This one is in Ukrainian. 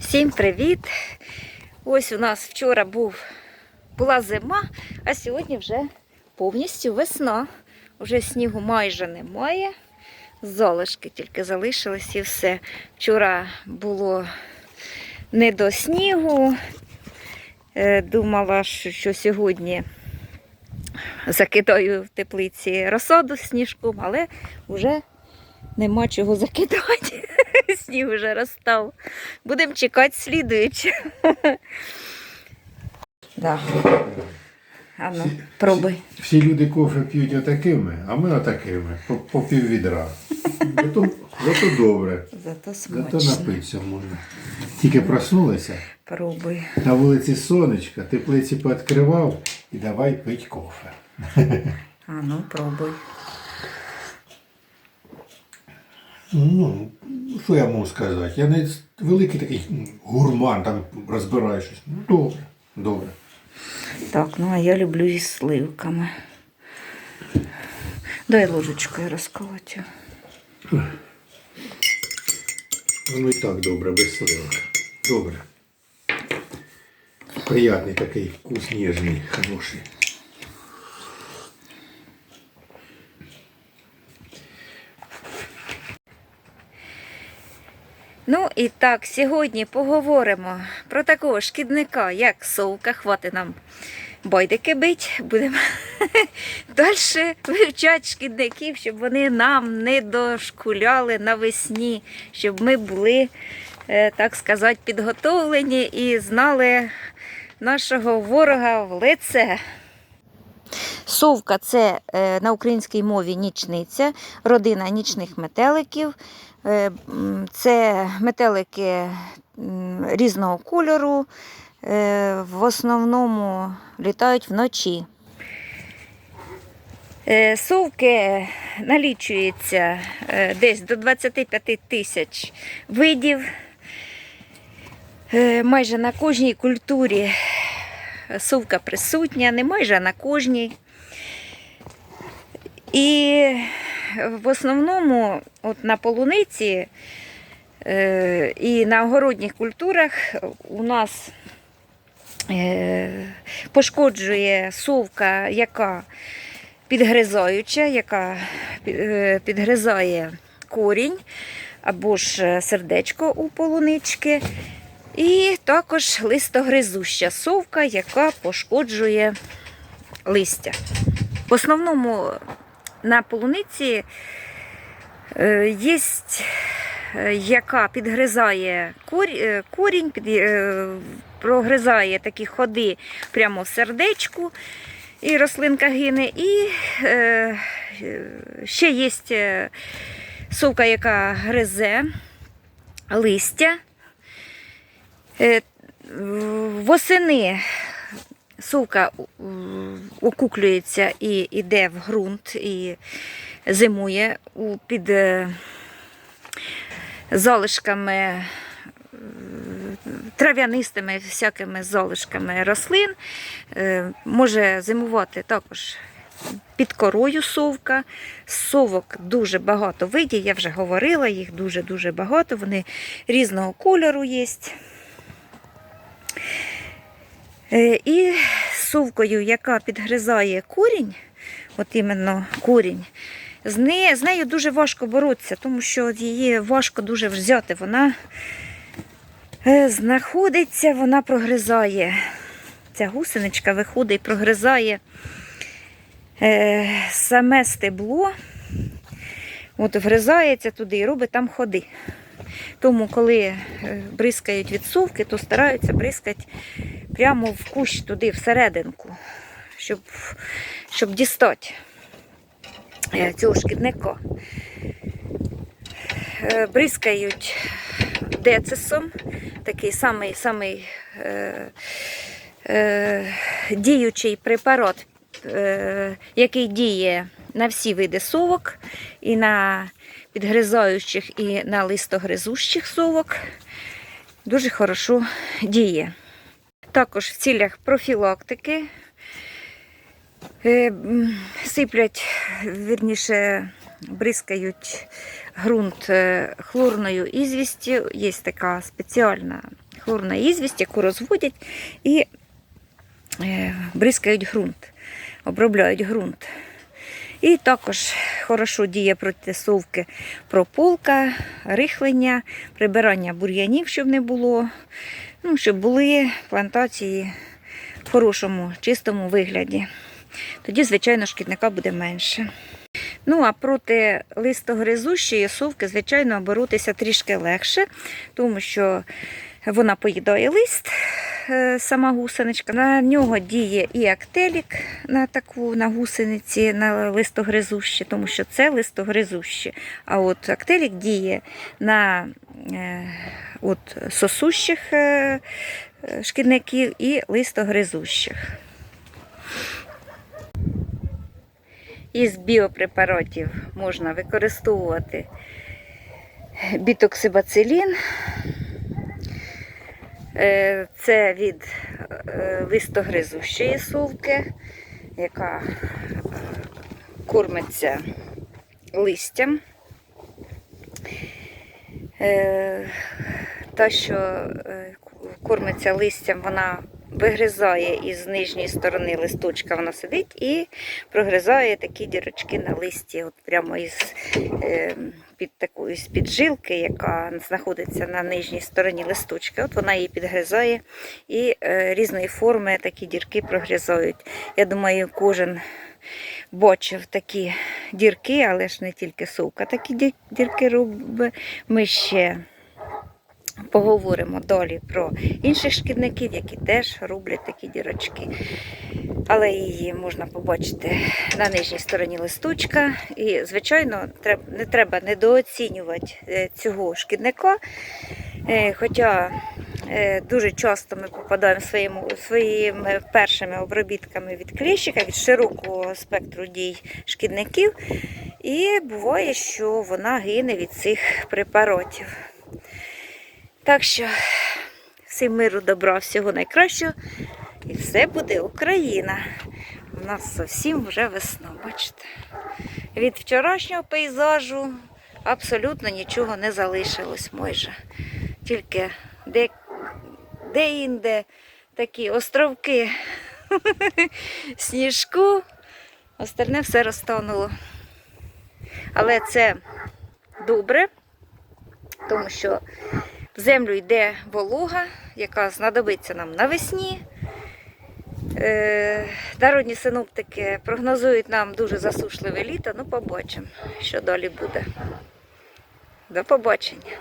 Всім привіт! Ось у нас вчора був, була зима, а сьогодні вже повністю весна. Уже снігу майже немає. Залишки тільки залишились і все. Вчора було не до снігу. Е, Думала, що, сьогодні закидаю в теплиці розсаду сніжком, але вже нема чого закидати. Сніг вже розстав. Будемо чекати слідуючи. Да. А ну, пробуй. Всі люди кофе п'ють отакими, а ми отакими, по, по пів відра. Зато, зато добре, Зато зато напитися можна. Тільки проснулися, Пробуй. на вулиці сонечка, теплиці пооткривав і давай пить кофе. А ну, пробуй. Ну, що я можу сказати? Я не великий такий гурман, там розбираю щось. Ну, добре, добре. Так, ну а я люблю із сливками. Дай ложечкою розколотю. Воно і так добре, без сливок. Добре. Приятний такий вкус ніжний, хороший. Ну і так, сьогодні поговоримо про такого шкідника, як совка. Хвати нам байдики бить. Будемо далі вивчати шкідників, щоб вони нам не дошкуляли навесні, щоб ми були, е, так сказати, підготовлені і знали нашого ворога в лице. Совка це е, на українській мові нічниця, родина нічних метеликів. Е, Це метелики різного кольору, е, в основному літають вночі. Совки налічується десь до 25 тисяч видів. Майже на кожній культурі совка присутня, не майже на кожній. І в основному от на полуниці е, і на огородніх культурах у нас е, пошкоджує совка, яка підгризаюча, яка е, підгризає корінь або ж сердечко у полунички. І також листогризуща совка, яка пошкоджує листя. В основному на полуниці е, є, яка підгризає е, корінь, під, е, прогризає такі ходи прямо в сердечку, і рослинка гине. І е, е, ще є е, совка, яка гризе листя. Е, Восени совка е, окуклюється і йде в ґрунт і зимує під е, залишками, е, трав'янистими всякими залишками рослин. Е, Може зимувати також під корою совка. Совок дуже багато видів, я вже говорила, їх дуже-дуже багато, вони різного кольору є. Е, І совкою, яка підгризає корінь, от іменно корінь, з, не, з нею дуже важко боротися, тому що її важко дуже взяти. Вона е, знаходиться, вона прогризає. Ця гусеничка виходить і прогризає е, саме стебло, от вгризається туди і робить там ходи. Тому, коли е, бризкають від совки, то стараються бризкати прямо в кущ туди, всерединку, щоб, щоб дістати е, цього шкідника. Е, Бризкають децесом, такий самий, самий е, е, діючий препарат, е, який діє на всі види совок, і на підгризаючих, і на листогризущих совок. Дуже хорошо діє. Також в цілях профілактики е, сиплять, вірніше, бризкають ґрунт е, хлорною ізвістю. Є така спеціальна хлорна ізвість, яку розводять і е, бризкають ґрунт, обробляють ґрунт. І також хорошо діє проти совки прополка, рихлення, прибирання бур'янів, щоб не було, ну, щоб були плантації в хорошому, чистому вигляді. Тоді, звичайно, шкідника буде менше. Ну, а проти листогризущої совки, звичайно, боротися трішки легше, тому що вона поїдає лист, сама гусеничка. На нього діє і актелік на таку на гусениці, на листогризущі, тому що це листогризущі. А от актелік діє на е, от, сосущих е, е, шкідників і листогризущих. Із біопрепаратів можна використовувати бітоксибацилін. Е, Це від е, листогризущої сувки, яка е, кормиться листям. Та, що кормиться листям, вона вигризає із нижньої сторони листочка, вона сидить і прогризає такі дірочки на листі, от прямо із е, під такої з піджилки, яка знаходиться на нижній стороні листочка. От вона її підгризає і е, різної форми такі дірки прогризають. Я думаю, кожен бачив такі дірки, але ж не тільки совка такі дірки робить. Ми ще поговоримо далі про інших шкідників, які теж роблять такі дірочки. Але її можна побачити на нижній стороні листочка. І, звичайно, не треба недооцінювати е, цього шкідника. Е, Хоча е, дуже часто ми попадаємо своїм, своїми першими обробітками від кліщика, від широкого спектру дій шкідників. І буває, що вона гине від цих препаратів. Так що всім миру, добра, всього найкращого. І все буде Україна. У нас зовсім вже весна, бачите. Від вчорашнього пейзажу абсолютно нічого не залишилось майже. Тільки де, де-інде такі островки сніжку, остальне все розтануло. Але це добре, тому що землю йде волога, яка знадобиться нам навесні. Е, Народні синоптики прогнозують нам дуже засушливе літо. Ну, побачимо, що далі буде. До побачення.